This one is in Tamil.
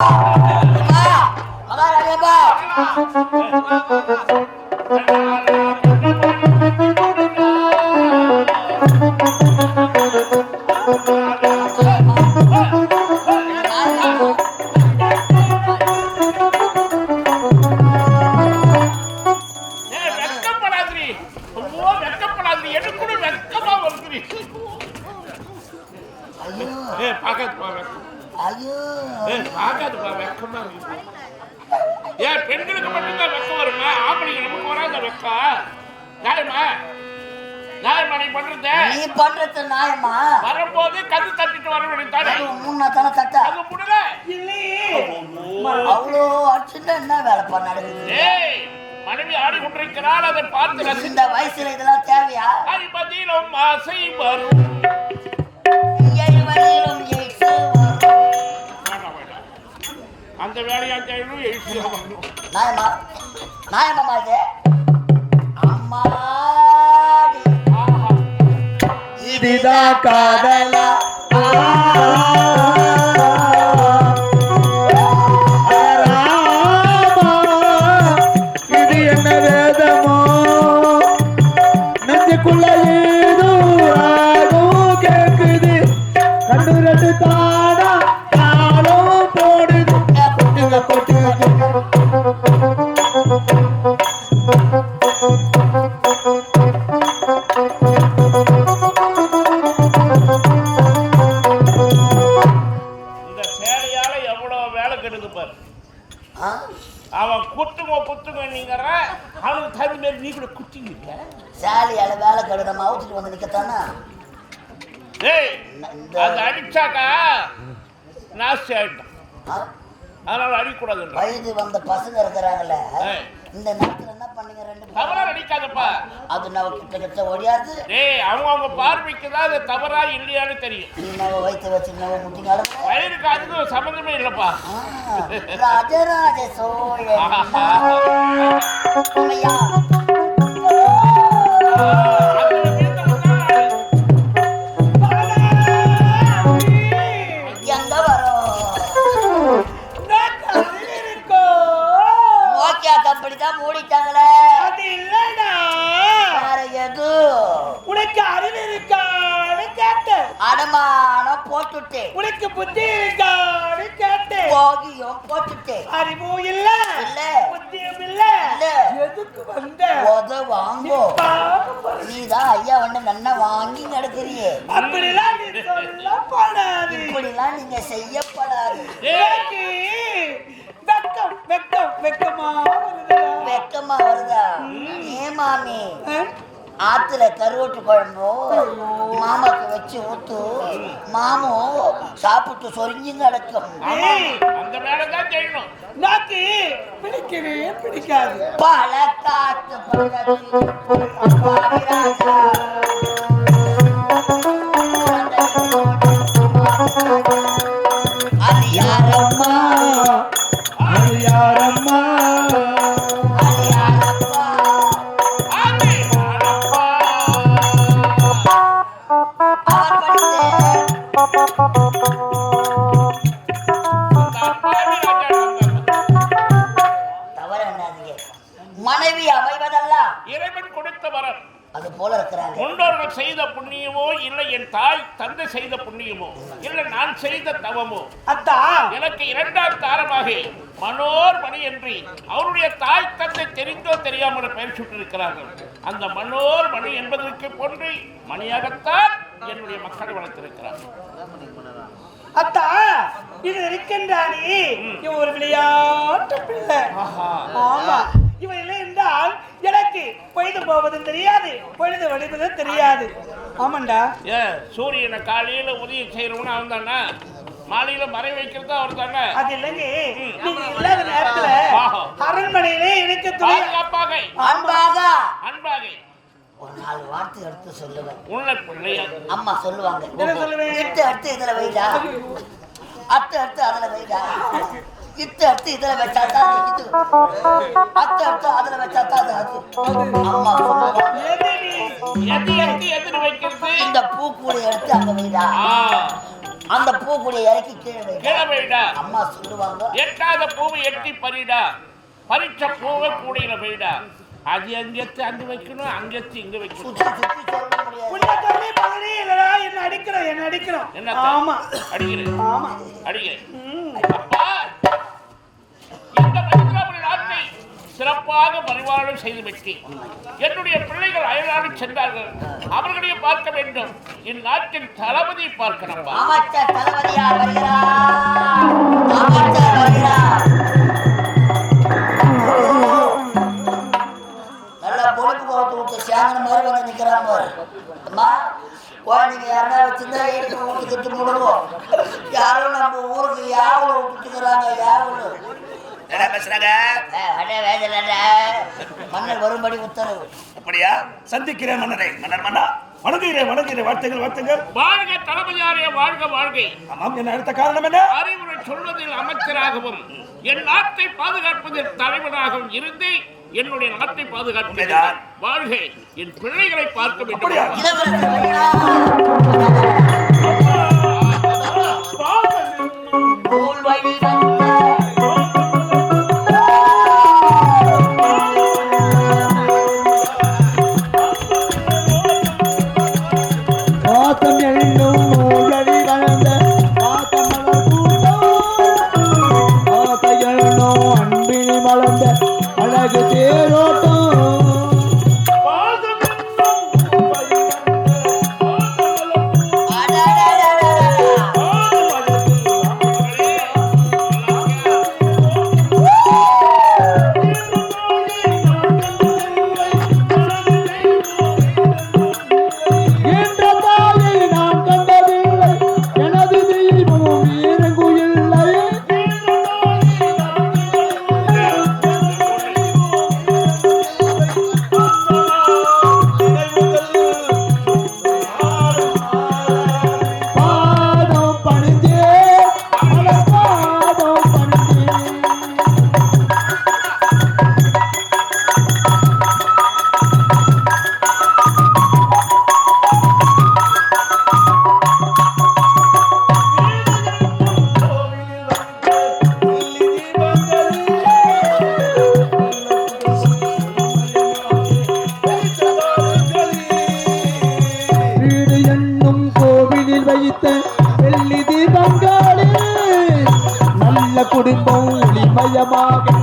아, 가만 안 해봐! ஏன் பெண்களுக்கு மட்டும்தான் வெட்கம் வருமா? ஆம்பளைக்கு நமக்கு வராத வெட்கம்? நியாயமா? நியாயமா நீ பண்றது? நீ பண்றது நியாயமா? வரும்போது கது தட்டிட்டு வர வேண்டியதானே அது மூணு தானே தட்ட. அது முடியல அவ்வளோ அடிச்சுட்டு என்ன வேலைப்பா நடக்குது? ஏய் மனைவி ஆடிக்கொண்டிருக்கிறாள் அதை பார்த்து இந்த வயசுல இதெல்லாம் தேவையா? பதிலும் ஆசை வரும். வரையிலும் எய்ட்ஸ் அந்த வேலையா தேடும் எழுச்சியா வரணும் நியாயமா நியாயமா இது? அம்மாடி ஆஹா இதுதான் காதலா. அவுத்துட்டு வந்து இந்த- அது அடிச்சாக்கா நாஸ்தி ஆயிட்டான். ஆ? அதனால அடிக்கூடாதுன்ற வயது வந்த பசங்க இருக்கிறாங்கல்ல. இந்த நேரத்துல என்ன பண்ணீங்க ரெண்டு? தவறா அடிக்காதப்பா அது நம்ம கிட்ட ஒடியாது டேய் அவங்க அவங்க பார்வைக்கு தான் அது தவறா இல்லையான்னு தெரியும். நீ நம்ம வயிற்று வச்சு நம்ம முட்டிங்க வயிறுக்கு அதுக்கும் சம்மந்தமே இல்லப்பா. ராஜராஜ சோழன். போட்டுட்டேன் உனக்கு புத்தி இருக்கான்னு கேட்டேன் போகியும் போட்டுட்டேன் அறிவும் இல்ல. இல்ல. புத்தியும் இல்ல. இல்ல. எதுக்கு வந்த? உத வாங்கோ. நீதான் ஐயா வந்து நன்னா வாங்கி நடக்கிறியே அப்படிலாம் இப்படிலாம் நீங்க செய்யப்படாது. வெக்கம் வெக்கம் வெக்கமா வருதா? ஏ மாமி? ஆ? ஆத்துல கருவட்டு குழம்போ மாமாக்கு வச்சு ஊத்து மாமும் சாப்பிட்டு சொரிஞ்சு கிடக்கும் நாக்கு பிடிக்கவே பிடிக்காது. பல காத்து இறைவன் கொடுத்த வரம் அது போல இருக்கிறாங்க முன்னோர்கள் செய்த புண்ணியமோ இல்லை என் தாய் தந்தை செய்த புண்ணியமோ இல்லை நான் செய்த தவமோ. அத்தா. எனக்கு இரண்டாம் தாரமாக மனோர் மணி என்று அவருடைய தாய் தந்தை தெரிந்தோ தெரியாமல் பெயர் சுட்டிருக்கிறார்கள் அந்த மனோர் மணி என்பதற்கு போன்று மணியாகத்தான் என்னுடைய மக்களை வளர்த்திருக்கிறார்கள். அத்தா இது இருக்கின்றானே ஒரு விளையாட்டு பிள்ளை. ஆமா. பொழுது போவதும் தெரியாது பொழுது வடிவதும் தெரியாது. ஆமாண்டா. ஏ சூரியனை காலையில உதயம் செய்யறவனு அவன் தானே மாலையில மறை வைக்கிறது அவர் தானே அது இல்லைங்க. நீங்க இல்லாத நேரத்துல. அரண்மனையிலே துணை பாதுகாப்பாக. அன்பாக. அன்பாக. ஒரு நாலு வார்த்தை எடுத்து சொல்லுவேன். உள்ள பிள்ளையார் அம்மா சொல்லுவாங்க. என்ன சொல்லுவேன்? இட்டு அடுத்து இதுல வைடா. அத்து அடுத்து அதுல வைடா. இட்டு அடுத்து இதுல வச்சா தான் அது இது. அத்து அடுத்து அதுல வச்சா தான் அது அது. அம்மா. இந்த பூக்கூடை எடுத்து அங்க வைடா. ஆ, அந்த பூக்குடியை இறக்கி கீழே வை கீழே வைடா. அம்மா சொல்லுவாங்க எட்டாத பூவை எட்டி பறிடா. பறிச்ச பூவை கூடையில போயிடா அது அங்கத்து அங்க வைக்கணும் அங்கத்து இங்க வைக்கணும். என்ன அடிக்கிறோம் என்ன அடிக்கிறோம். என்ன ஆமா. அடிக்கிறேன். ஆமா. அடிக்கிறேன். சிறப்பாக பரிமாணம் செய்து விட்டேன். என்னுடைய பிள்ளைகள் அயல்நாடு சென்றார்கள். அவர்களையும் பார்க்க வேண்டும். இந்நாட்டின் தளபதி பார்க்கணும்? அமைச்சர் தளபதியார் வருகிறார். அமைச்சர் வருகிறார். நல்ல பொறுப்பு கோட்டு விட்டு சேங்கன மாதிரி வந்து பாரு அம்மா குழந்தைங்க வச்சிருந்தா எடுத்து வீட்டுக்கிட்டு முடுவோம் யாரும் நம்ம ஊருக்கு யாவலும் விட்டுக்கிறாங்க யாவலும் என்ன பேசுறாங்க? மன்னர் வரும்படி உத்தரவு. அப்படியா? சந்திக்கிறேன் மன்னரை. மன்னர் மன்னா. வணங்குகிறேன் வணங்குகிறேன். வார்த்தைகள் வார்த்தைகள் வாழ்க தளபதியாரே வாழ்க வாழ்கை. ஆமாம் என்ன அடுத்த காரணம் என்ன? அறிவுரை சொல்வதில் அமைச்சராகவும் என் நாட்டை பாதுகாப்பதில் தலைவனாகவும் இருந்து என்னுடைய நாட்டை பாதுகாப்பதில். வாழ்க. என் பிள்ளைகளை பார்க்க? வேண்டும். நல்ல